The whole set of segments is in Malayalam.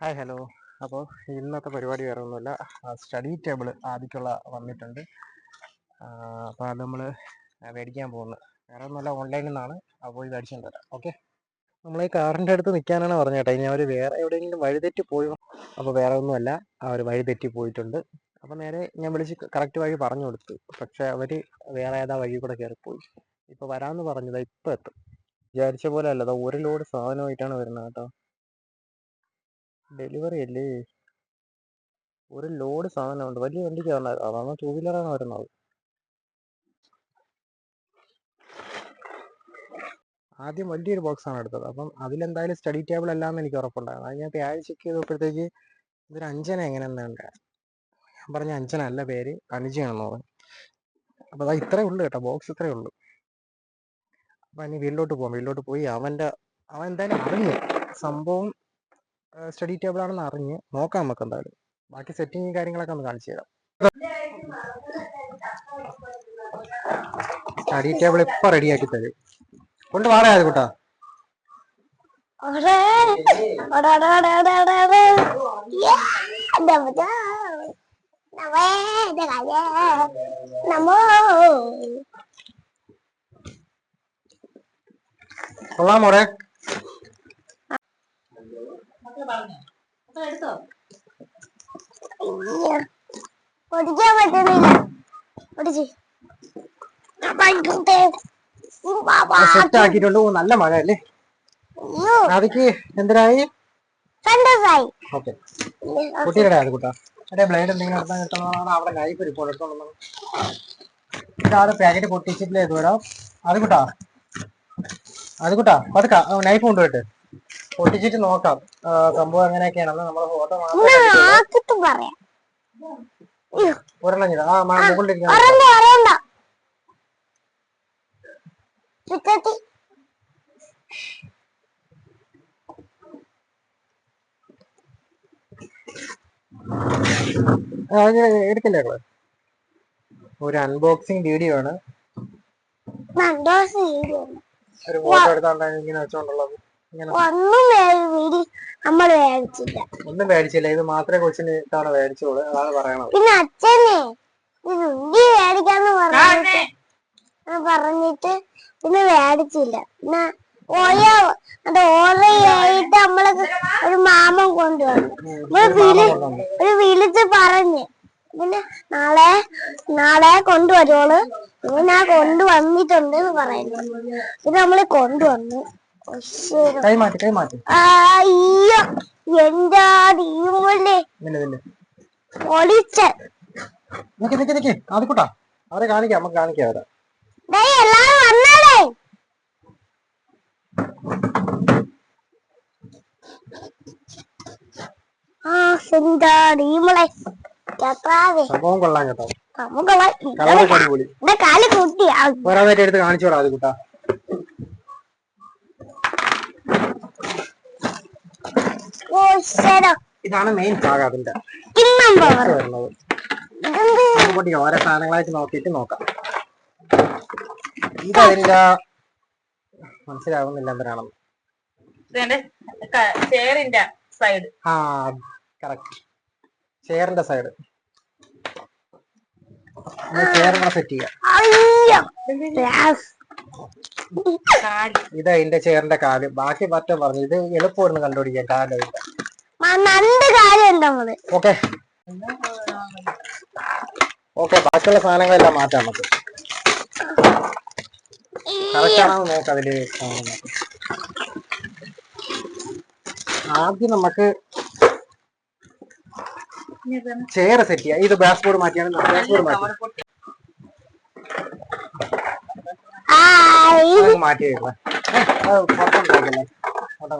ഹായ് ഹലോ അപ്പോൾ ഇന്നത്തെ പരിപാടി വേറെ ഒന്നുമില്ല. സ്റ്റഡി ടേബിൾ ആദ്യക്കുള്ള വന്നിട്ടുണ്ട്. അപ്പോൾ അത് നമ്മൾ മേടിക്കാൻ പോകുന്നത് വേറെ ഒന്നുമല്ല ഓൺലൈനിൽ നിന്നാണ് അപ്പോൾ പോയി മേടിച്ചുകൊണ്ട് ഓക്കെ നമ്മൾ ഈ കാറിന്റെ അടുത്ത് നിൽക്കാനാണ് പറഞ്ഞത് കേട്ടോ. ഇനി അവർ വേറെ എവിടെയെങ്കിലും വഴിതെറ്റി പോയോ? അപ്പോൾ വേറെ ഒന്നുമല്ല. അവർ വഴിതെറ്റി പോയിട്ടുണ്ട്. അപ്പോൾ നേരെ ഞാൻ വിളിച്ച് കറക്റ്റ് വഴി പറഞ്ഞു കൊടുത്തു. പക്ഷേ അവർ വേറെ ഏതാ വഴി കൂടെ കയറിപ്പോയി ഇപ്പോൾ വരാമെന്ന് പറഞ്ഞതാ ഇപ്പോൾ എത്തും. വിചാരിച്ച പോലെ അല്ല. ദാ ഒരു ലോഡ് സാധനമായിട്ടാണ് വരുന്നത് കേട്ടോ. ഡെലിവറി അല്ലേ? ഒരു ലോഡ് സാധനമുണ്ട്. വലിയ വണ്ടിക്കാണ് അതാണ് ടൂ വീലറാണ് വരുന്നത്. ആദ്യം വലിയൊരു ബോക്സാണ് എടുത്തത്. അപ്പം അതിലെന്തായാലും സ്റ്റഡി ടേബിൾ അല്ലാന്ന് എനിക്ക് ഉറപ്പുണ്ടായിരുന്നു അത് ഞാൻ ആഴ്ച ചെക്ക് ചെയ്തപ്പോഴത്തേക്ക് ഇതൊരു അഞ്ചന എങ്ങനെ ഞാൻ പറഞ്ഞ അഞ്ചന അല്ല പേര് അനുജയാണെന്ന് പറഞ്ഞു. അപ്പം അതാ ഇത്രേ ഉള്ളൂ കേട്ടോ. ബോക്സ് ഇത്രേ ഉള്ളൂ. അപ്പം ഇനി വീട്ടിലോട്ട് പോകാം വീട്ടിലോട്ട് പോയി അവന്റെ അവൻ എന്തായാലും അറിഞ്ഞു. സംഭവം സ്റ്റഡി ടേബിൾ ആണെന്ന് അറിഞ്ഞ് നോക്കാം നമുക്ക് എന്തായാലും. ബാക്കി സെറ്റിങ് കാര്യങ്ങളൊക്കെ ഒന്ന് കാണിച്ചു തരാം. സ്റ്റഡി ടേബിൾ ഇപ്പൊ റെഡിയാക്കി തരും. കൊണ്ട് വാടാ അത് കൂട്ടാ ഒരേ, ഒരേ, ഒരേ, ഒരേ, ഒരേ, ഒരേ, ഒരേ. Yeah, നമ്മ നമ്മേ കാലേ നമ്മോ കൊള്ളാം മോളെ എടുത്തോ? പൊടിക്കാൻ പറ്റുന്നില്ല. ഭയങ്കര സെറ്റ് ആക്കിയിട്ടുണ്ട്. നല്ല മഴ അല്ലേ അതിക്ക് എന്തിനായി? ഓക്കെ. കുട്ടിയുടെ അത് കൂട്ടാ. എടേ ബ്ലേഡ് എന്തെങ്കിലും എടുത്താൽ അവിടെ നൈഫ് ഇപ്പോൾ എടുത്തോളൂ ഇതാണ് പാക്കറ്റ് പൊട്ടിച്ചിട്ടില്ല ഇതുവരെ? അത് കൂട്ടാ. അത് കൂട്ടാ. പതുക്കാ. നൈഫ് കൊണ്ടുപോയിട്ട്. പൊട്ടിച്ചിട്ട് നോക്കാം. സംഭവം എങ്ങനെയൊക്കെയാണെന്ന് നമ്മൾ ഫോട്ടോ മാത്രം പറയാം. ഒരെണ്ണം ചെയ്താ. ആ ചുറ്റത്തി എടുക്കില്ലേ ഒരു അൺബോക്സിംഗ് വീഡിയോ ആണ്. ഒരു ഫോട്ടോ എടുത്തോണ്ട് ഇങ്ങനെ വെച്ചോണ്ടുള്ളത്. ഒന്നും നമ്മൾ മേടിച്ചില്ല. ഒന്നും മേടിച്ചില്ല. ഇത് മാത്രമേ കൊച്ചിന് ഇത്തവണ മേടിച്ചോളൂ അതാണ് പറയണത്. പിന്നെ അച്ഛനെ ഉണ്ടി മേടിക്കാന്ന് പറഞ്ഞിട്ട് പറഞ്ഞിട്ട് പിന്നെ മേടിച്ചില്ല. പിന്നെ ഓയ അത് ഓറയായിട്ട് നമ്മൾ ഒരു മാമൻ കൊണ്ടുവന്നു. ഒരു മാമ വിളി കൊണ്ടുവന്നു. വിളിച്ച് പറഞ്ഞ്. പിന്നെ നാളെ നാളെ കൊണ്ടുവരുവോൾ. ഞാൻ കൊണ്ടുവന്നിട്ടുണ്ട് എന്ന് പറയുന്നു. പിന്നെ നമ്മൾ കൊണ്ടുവന്നു. കൈ മാറ്റി കൈ മാറ്റി അയ്യോ എന്താ നിക്ക് നിക്ക് നിക്ക്. കൂട്ടാ അവരെ കാണിക്കാം നമുക്ക് കാണിക്കാം അവരെ. സംഭവം കൊള്ളാം കേട്ടോ. കാൽ കുട്ടിയാ ഓരോന്നായിട്ട് എടുത്ത് കാണിച്ചോടാ അത് കൂട്ടാ ഇതാണ് മെയിൻ ഭാഗം അതിന്റെ. വരുന്നത്. നമുക്ക് ഓരോ സാധനങ്ങളായിട്ട് നോക്കിയിട്ട് നോക്കാം. ഇതതിന്റെ മനസ്സിലാവുന്നില്ല എന്തിനാണെന്ന്. ചെയറിന്റെ സൈഡ് ആ കറക്റ്റ് ചെയറിന്റെ സൈഡ് ചെയറിനെ സെറ്റ് ചെയ്യാം. ഇത് എന്റെ ചേറിന്റെ കാൽ. ബാക്കി പറ്റ പറഞ്ഞു. ഇത് എളുപ്പമായിരുന്നു കണ്ടുപിടിക്കാൻ കാലില്ല ഓക്കെ. ഓക്കെ ബാക്കിയുള്ള സാധനങ്ങളെല്ലാം മാറ്റാം നമുക്ക്. കറക്റ്റ് ആണോ എന്ന് നോക്കാം അതിൽ. ആദ്യം നമുക്ക് ചെയർ സെറ്റ് ചെയ്യാം. ഇത് ബാസ് ബോർഡ് മാറ്റിയാണ് ബാസ് ബോർഡ് മാറ്റി ആ ഇത് അത് മാറ്റി വെക്കാം. ഏ, അത് പുറത്ത് ഉണ്ടാക്കില്ലേ? അവിടെ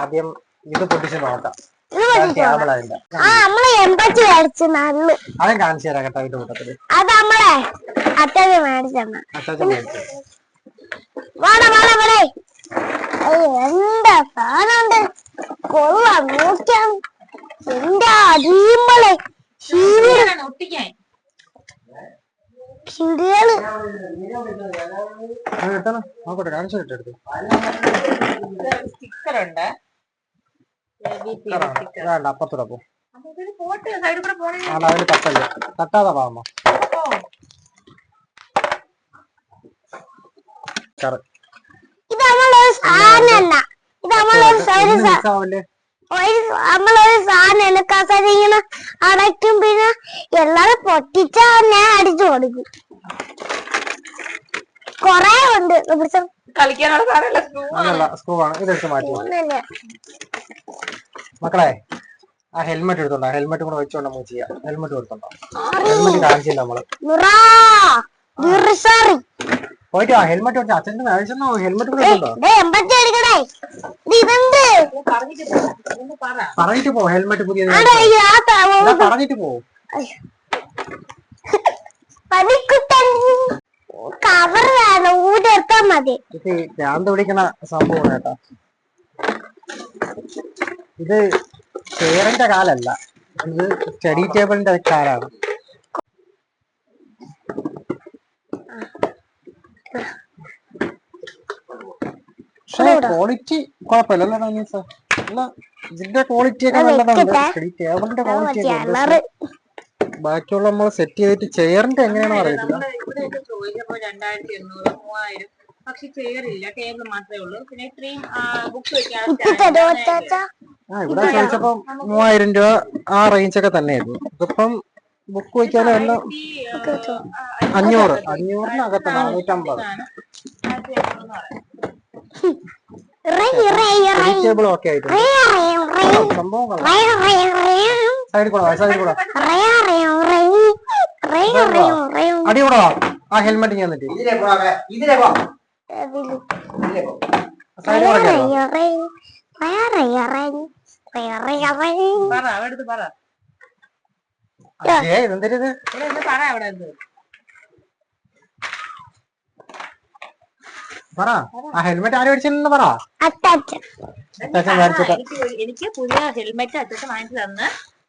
ആദ്യം ഇത് പൊട്ടിച്ച് നോക്കാം. അതും കാണിച്ചു തരാം കേട്ടോ അതിന്റെ കൂട്ടത്തിൽ. അത് നമ്മളെ അച്ഛന് മേടിച്ചെണ്ണ അച്ചാച്ചൻ മേടിച്ചു വാടാ വാടാ വാടേ. എന്താ സാധനമുണ്ട്? കൊള്ളാം നോക്കാം എന്താ അടിയുമ്പളെ ഒട്ടിക്കാൻ. എടുത്തണം നോക്കട്ടെ കാണിച്ചു കിട്ടും എടുത്ത്. സ്റ്റിക്കർ. ഉണ്ട് വേണ്ട അപ്പത്തൂടെ പോ. പോട്ട് സൈഡിൽ കൂടെ പോണേ. അല്ല അതിന് തട്ടല്ലേ തട്ടാതെ പാമ്പോ കറ ഇത് നമ്മളൊരു സാധനമല്ല. ഇത് നമ്മളൊരു ഒരു നമ്മളൊരു സാധനം കസര ഇങ്ങനെ അടയ്ക്കും പിന്നെ എല്ലാരും പൊട്ടിച്ചാ ഞാൻ അടിച്ചു കൊടുക്കും കൊറേ ഉണ്ട്. കളിക്കാനുള്ള സാധനമല്ല സ്ക്രൂ ആണ്. ഇതെടുത്ത് മാറ്റി. മക്കളെ ആ ഹെൽമെറ്റ് എടുത്തോണ്ടോ? ഹെൽമെറ്റ് കൂടെ വെച്ചോണ്ട് നമുക്ക് ചെയ്യാ. ഹെൽമെറ്റ് എടുത്തോണ്ടോ ഹെൽമെറ്റ് കാണിച്ചില്ല നമ്മൾ. പോയിട്ട് ഹെൽമെറ്റ് വെച്ചാൽ അച്ഛന്റെ ആവശ്യം ഹെൽമെറ്റ് പറഞ്ഞിട്ട് പോ. ഹെൽമെറ്റ് പുതിയ പറഞ്ഞിട്ട് പോ. കവർ വേണം ഊരെടുത്താ മതി. ഇത് ഈ ഭ്രാന്ത് പിടിക്കുന്ന സംഭവമാണ് കേട്ടോ. ഇത് ചെയറിന്റെ കാലല്ല. ഇത് സ്റ്റഡി ടേബിളിന്റെ കാലാണ്. ക്വാളിറ്റി കുഴപ്പമില്ല അല്ലേ നീസ അല്ല ഇതിന്റെ ക്വാളിറ്റി ഒക്കെ നല്ലതാണ്. ടേബിളിന്റെ ക്വാളിറ്റി ഒക്കെ ബാക്കിയുള്ള നമ്മൾ സെറ്റ് ചെയ്തിട്ട് ചെയറിന്റെ എങ്ങനെയാണെന്ന് അറിയത്തില്ല. നമ്മൾ ഇവിടെയൊക്കെ ചോദിച്ചപ്പോ രണ്ടായിരത്തി എണ്ണൂറ് മൂവായിരം പക്ഷെ ചെയറില്ല ടേബിൾ മാത്രമേ ഉള്ളൂ. പിന്നെ ഇത്രയും ബുക്സ് ഇവിടെ ചോദിച്ചപ്പം മൂവായിരം രൂപ ആ റേഞ്ച് ഒക്കെ തന്നെയായിരുന്നു. ഇതിപ്പം ബുക്ക് വയ്ക്കാനും എല്ലാം അഞ്ഞൂറ് അഞ്ഞൂറിനകത്ത് നാനൂറ്റമ്പത്. ടേബിൾ ഒക്കെ റേ സംഭവം സൈഡിൽ കൂടെ സൈഡിൽ കൂടെ അടി കൂടെ ആ ഹെൽമെറ്റ് ഞാൻ പോ. സൈഡിൽ കൂടെ പറ അവിടെ പറ. ഇതെന്തിരിത് പറ അവിടെ പറ. ആ ഹെൽമെറ്റ് ആര് മേടിച്ചെന്ന് പറ. എനിക്ക് പുതിയ ഹെൽമെറ്റ് അച്ഛൻ വാങ്ങിച്ചു തന്ന്.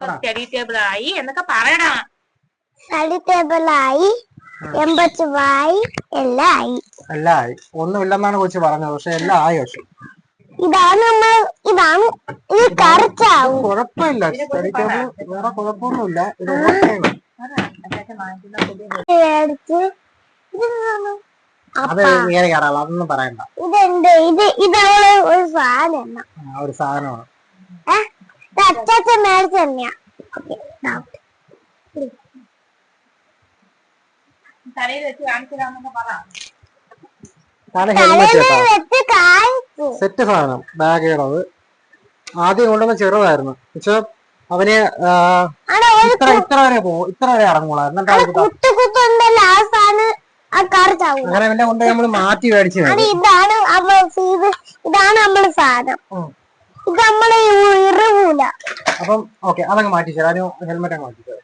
സ്റ്റഡി ടേബിൾ ആയി എന്നൊക്കെ പറയടാ സ്റ്റഡി ടേബിളായി ആയി എല്ലാം ആയി. എല്ലാം ആയി. ഒന്നുമില്ലെന്നാണ് കൊച്ചു പറഞ്ഞത് പക്ഷെ എല്ലാം ആയി പക്ഷെ ഇതാണ് നമ്മൾ ഇതാണ് ഇത് കറച്ചാവും കുഴപ്പമില്ല. സ്റ്റഡി ടേബിൾ വേറെ കുഴപ്പമൊന്നുമില്ല. ഇത് ഓക്കെയാണ് അത് ഇങ്ങനെ കയറാളോ അതൊന്നും പറയണ്ട. ഇതുണ്ട് ഇത് ഇതവൾ ഒരു സാധനം ഒരു സാധനമാണ്. അച്ചാച്ച മേടിച്ച് തന്നെയാ. തലയിൽ വെച്ച് കാണിച്ചു തരാമെന്നൊക്കെ പറ. കാരണം വെച്ച് കാണിച്ചു സെറ്റ് സാധനം ബാഗുകളത് ആദ്യം കൊണ്ടുവന്ന ചെറുതായിരുന്നു. പക്ഷെ അവന് ഇത്ര ഇത്ര വരെ പോകും ഇത്ര വരെ ഇറങ്ങുള്ളായിരുന്നു. അങ്ങനെ അവന്റെ കൊണ്ട് നമ്മൾ മാറ്റി മേടിച്ചു ഇതാണ് നമ്മൾ സാധനം. ഉം. ഇത് നമ്മൾ ഇറങ്ങൂല. അപ്പം ഓക്കെ അതങ്ങ് മാറ്റി തരാം ഹെൽമെറ്റ് അങ്ങ് മാറ്റി തരാം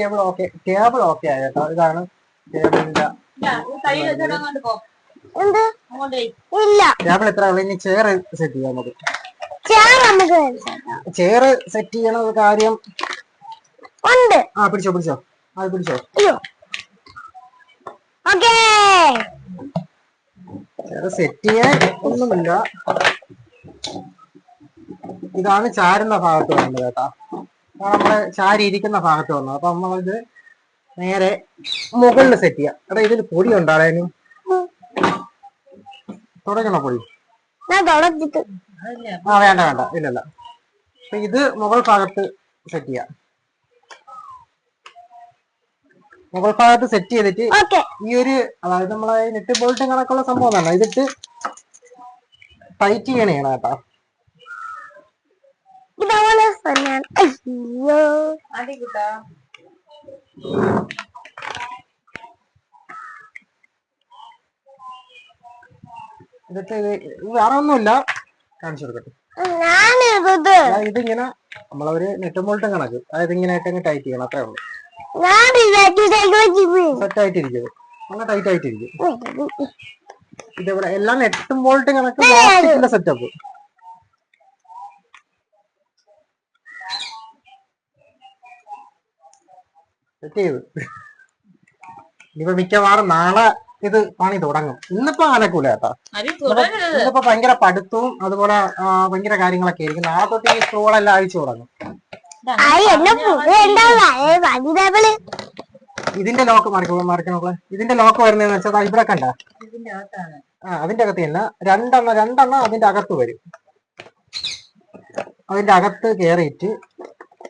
ടേബിൾ ഓക്കെ ടേബിൾ ഓക്കെ ആയിട്ടോ ഇതാണ് ടേബിളിന്റെ എന്ത്? ഇല്ല. ടേബിൾ എത്ര ഇനി ചെയർ സെറ്റ് ചെയ്യാം നമുക്ക് ചേർ നമുക്ക്. ചെയർ സെറ്റ് ചെയ്യണ ഒരു കാര്യം ഉണ്ട്. ആ പിടിച്ചോ പിടിച്ചോ. അത് പിടിച്ചോ. അയ്യോ. ഓക്കേ. ചെയർ സെറ്റ് ചെയ്യാൻ ഒന്നുമില്ല. ഇതാണ് ചാരുന്ന ഭാഗത്ത് വന്നത് കേട്ടാ. നമ്മൾ ചാരി ഇരിക്കുന്ന ഭാഗത്ത് വന്നത്. അപ്പൊ നമ്മളിത് നേരെ മുകളിൽ സെറ്റ് ചെയ്യാം. എടാ ഇതിൽ പൊടി ഉണ്ടാടേനും തുടങ്ങണോ പോയി? ഞാൻ തുടച്ചിട്ട്. ആ വേണ്ട വേണ്ട. ഇല്ലല്ല. അപ്പൊ ഇത് മുകൾ ഭാഗത്ത് സെറ്റ് ചെയ്യാം. മുകൾ ഭാഗത്ത് സെറ്റ് ചെയ്തിട്ട് ഓക്കെ. ഈ ഒരു അതായത് നമ്മളെ നെറ്റ് ബോൾട്ട് കണക്കുള്ള സംഭവം തന്നെ. ഇതിട്ട് ടൈറ്റ് ചെയ്യണേ കേട്ടോ. ഇതവൾ തന്നെയാണ് അയ്യോ ആദ്യം കിട്ടാ ഇതൊക്കെ വേറെ ഒന്നുമില്ല കാണിച്ചു കൊടുക്കട്ടെ. ഇതിങ്ങനെ നമ്മളൊരു നെറ്റ് ബോൾട്ടും കണക്ക് അതായത് ഇങ്ങനെ ടൈറ്റ് ചെയ്യണം. അത്രേ ഉള്ളൂ. സെറ്റ് ആയിട്ടിരിക്കും നല്ല ടൈറ്റ് ആയിട്ടിരിക്കും ഇതേപോലെ എല്ലാം നെറ്റും ബോൾട്ടും കണക്ക് പ്ലാസ്റ്റിക്കിന്റെ സെറ്റപ്പ് സെറ്റ് ചെയ്തു. ഇനിയിപ്പോ മിക്കവാറും നാളെ ഇത് പണി തുടങ്ങും. ഇന്നിപ്പോ ആനക്കൂല കേട്ടോ. ഇന്നിപ്പോ ഭയങ്കര പഠിത്തവും അതുപോലെ ആ, ഭയങ്കര കാര്യങ്ങളൊക്കെ ആയിരിക്കും. നാളെ തൊട്ട് ഈ സ്കൂളെല്ലാം അഴിച്ചു തുടങ്ങും. ഇതിന്റെ ലോക്ക് മറിക്കണോ മറിക്കണോൾ ഇതിന്റെ ലോക്ക് വരുന്നതെന്ന് വെച്ചാൽ ഇവിടെ കണ്ട. ആ അതിന്റെ അകത്ത് തന്നെ രണ്ടെണ്ണം രണ്ടെണ്ണം അതിന്റെ അകത്ത് വരും. അതിന്റെ അകത്ത് കേറിയിട്ട്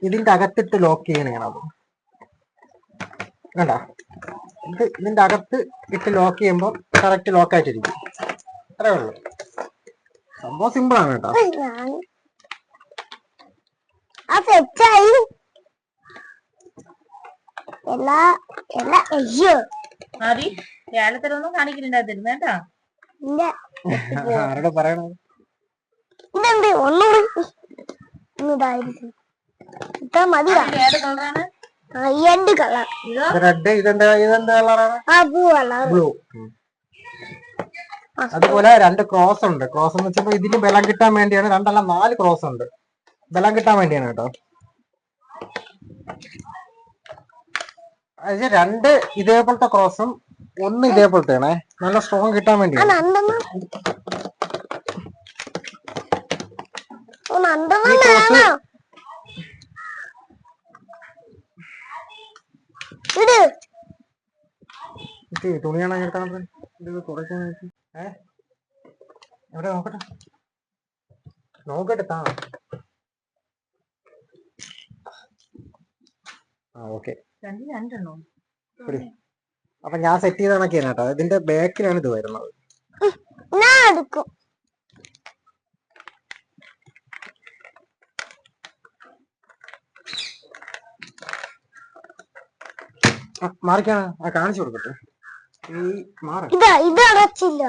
ഇതിന്റെ അകത്തിട്ട് ലോക്ക് ചെയ്യണതാണ് അത്. കണ്ട? ഇത് ഇതിന്റെ അകത്ത് ഇട്ട് ലോക്ക് ചെയ്യുമ്പോൾ കറക്റ്റ് ലോക്ക് ആയിട്ടിരിക്കും. അത്രേ ഉള്ളൂ. സംഭവം സിമ്പിൾ ആണ് കേട്ടോ. ഒന്നും കാണിക്കുന്നുണ്ടായിരുന്നു കേട്ടാ. ഇല്ല. ആരോട് പറയണത്? ഇതെന്ത്? ഒന്നുകൂടി ഇതായിരിക്കും. ഇത്ര മതി ഇത് ഏത് കളറാണ് അയ്യണ്ട് കളർ റെഡ് ഇതെന്താ ഇതെന്താ കളറാണ് ബ്ലൂ അതുപോലെ രണ്ട് ക്രോസ് ഉണ്ട്. ക്രോസ് എന്ന് വെച്ചപ്പോ ഇതിന് ബലം കിട്ടാൻ വേണ്ടിയാണ് രണ്ടല്ല നാല് ക്രോസ് ഉണ്ട്. ബലം കിട്ടാൻ വേണ്ടിയാണ് കേട്ടോ. അത് രണ്ട് ഇതേപോലത്തെ ക്രോസും ഒന്ന് ഇതേപോലത്തെ ആണേ നല്ല സ്ട്രോങ് കിട്ടാൻ വേണ്ടി വേണ്ടിയാണ് നണ്ടെന്ന് ഓ ഈ നണ്ടെന്നാണോ ക്രോസ് ഇട് ഇത് തുണിയാണോ എടുക്കാൻ ഇത് കുറയ്ക്കാൻ. ഏ? എവിടെ നോക്കട്ടെ? നോക്കട്ടെ താ. ആ ഓക്കെ. അപ്പൊ ഞാൻ സെറ്റ് ചെയ്ത കണക്കിയാണ് കേട്ടോ. ഇതിന്റെ ബാക്കിലാണ് ഇത് വരുന്നത്. ഞാൻ എടുക്കും. മാറിക്കാണ്. ആ കാണിച്ചു കൊടുക്കട്ടെ. ഈ മാറ. ഇത് ഇത് അടച്ചില്ല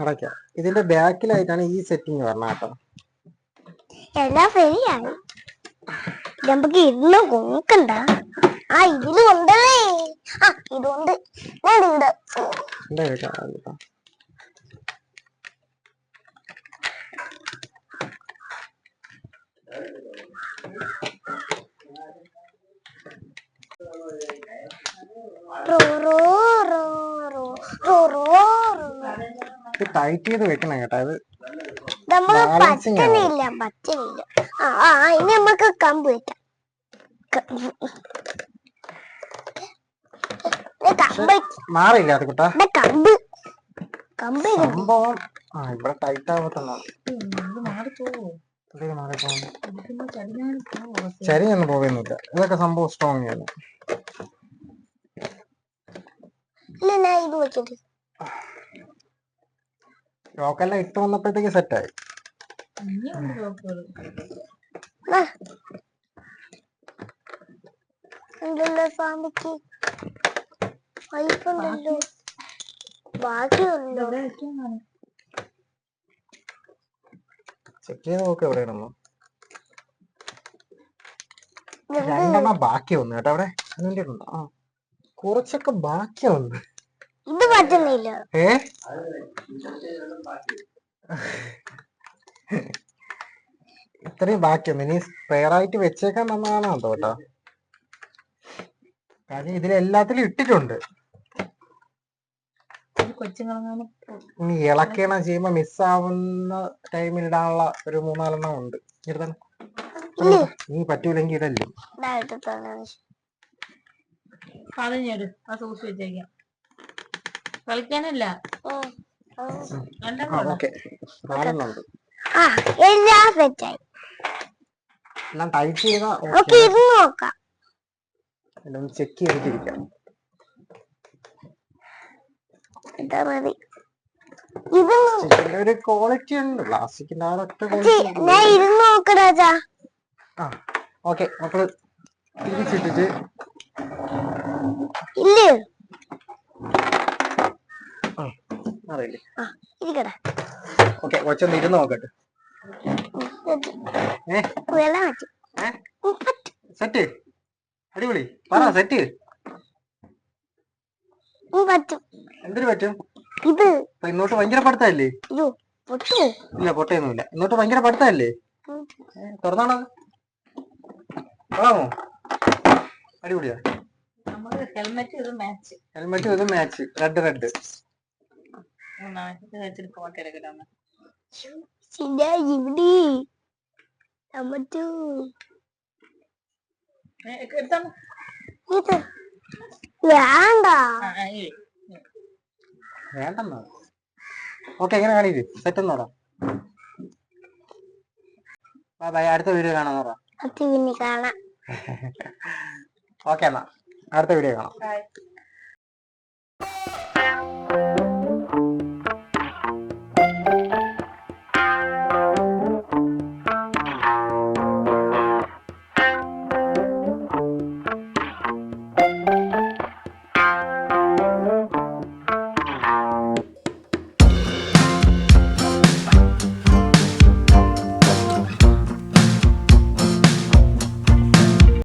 അടയ്ക്ക. ഇതിന്റെ ബാക്കിലായിട്ടാണ് ഈ സെറ്റിംഗ് വരണം കേട്ടോ. എല്ലാം ശരിയായി. നമുക്ക് ഇരുന്ന് നോക്കണ്ട ആ ഇതിലും ഉണ്ടല്ലേ ആ ഇതുണ്ട്. ഉണ്ട് ഇത് ടൈറ്റ് ചെയ്ത് വെക്കണം കേട്ടോ. ഇത് നമുക്ക് Balancing ആണ്. പറ്റുന്നില്ല പറ്റുന്നില്ല ആ ആ ഇനി നമുക്ക് കമ്പ് വെക്കാം. മാറിയില്ല അത് കുട്ടാ? കമ്പ്. കമ്പ് സംഭവം ആ ഇവിടെ ടൈറ്റ് ആവത്തെന്നാ ഇത് മാറിപ്പോവോ ഇത് മാറിപ്പോകും ഇരിക്കുമ്പോ ചരിഞ്ഞാൽ പോവോ ശരിയൊന്നും പോകുന്നില്ല ഇതൊക്കെ സംഭവം സ്ട്രോങ് ആണ്. ഇത് വെച്ചിട്ട് ലോക്കെല്ലാം ഇട്ട് വന്നപ്പോഴത്തേക്ക് സെറ്റായി. ഉണ്ടല്ലോ വൈഫുണ്ടല്ലോ. ചെക്ക് ചെയ്ത് നോക്ക് എവിടെയാണെന്നോ. രണ്ടെണ്ണം ബാക്കി വന്നു കേട്ടോ അവിടെ. കുറച്ചൊക്കെ ബാക്കി വന്നു പറ്റുന്നില്ല. ഏ? ഇത്രയും ബാക്കിയൊന്നും ഇനി സ്പെയർ ആയിട്ട് വെച്ചേക്കാൻ നന്നാണോ തോട്ടോ കാര്യം ഇതിലെല്ലാത്തിലും ഇട്ടിട്ടുണ്ട്. ഇനി ഇളക്കണം ചെയ്യുമ്പോ മിസ്സാവുന്ന ടൈമിൽ ഇടാനുള്ള ഒരു മൂന്നാലെണ്ണം ഉണ്ട്. ഇരുതാണ് നീ പറ്റൂലെങ്കിൽ ഇടല്ലേ? കളിക്കാനല്ല. ഓക്കെ. ആ എല്ലാം സെറ്റായി. എല്ലാം ടൈറ്റ് ചെയ്താ നമുക്ക് ഓക്കെ ഇരുന്ന് നോക്കാം. ചെക്ക് ഇതാ മതി. ഒരു ക്വാളിറ്റി ഉണ്ട്. പ്ലാസ്റ്റിക്കിന്റെ ആ ഒറ്റ ക്വാളിറ്റി ഞാൻ ഇരുന്ന് നോക്കടാ ആ ഓക്കെ. മക്കൾ തിരിച്ചിട്ടിട്ട് ഇല്ലേ ആ അറിയില്ലേ? ഓക്കെ കൊച്ചൊന്ന് ഇരുന്ന് നോക്കട്ടെ. സെറ്റ്. അടിപൊളി. പറ സെറ്റ്. എന്തിനു പറ്റും? ഇത്. ഇന്നോട്ട് ഭയങ്കര പഠിത്തല്ലേ ഇല്ല പൊട്ടയൊന്നുമില്ല. ഇന്നോട്ട് ഭയങ്കര പഠിത്തല്ലേ. തുറന്നാണോ കൊള്ളാമോ അടിപൊളിയാ. ഹെൽമെറ്റ് ഇത് മാച്ച് റെഡ് ഇത് മാച്ച് റെഡ് റെഡ് വെച്ചിട്ട് ഫോട്ടോ എടുക്കലാന്ന് ചിന്റെ ഇവിടെ. ടമറ്റു ഇത് വേണ്ട. ആ, ആ, ഈ. വേണ്ടെന്നോ? ഓക്കെ എങ്ങനെ കാണിക്ക്. സെറ്റ് എന്നോടാ ബൈ അടുത്ത വീഡിയോ കാണാൻ പറ. അത് പിന്നെ കാണാം. ഓക്കെ എന്നാ. അടുത്ത വീഡിയോ കാണാം. Bye.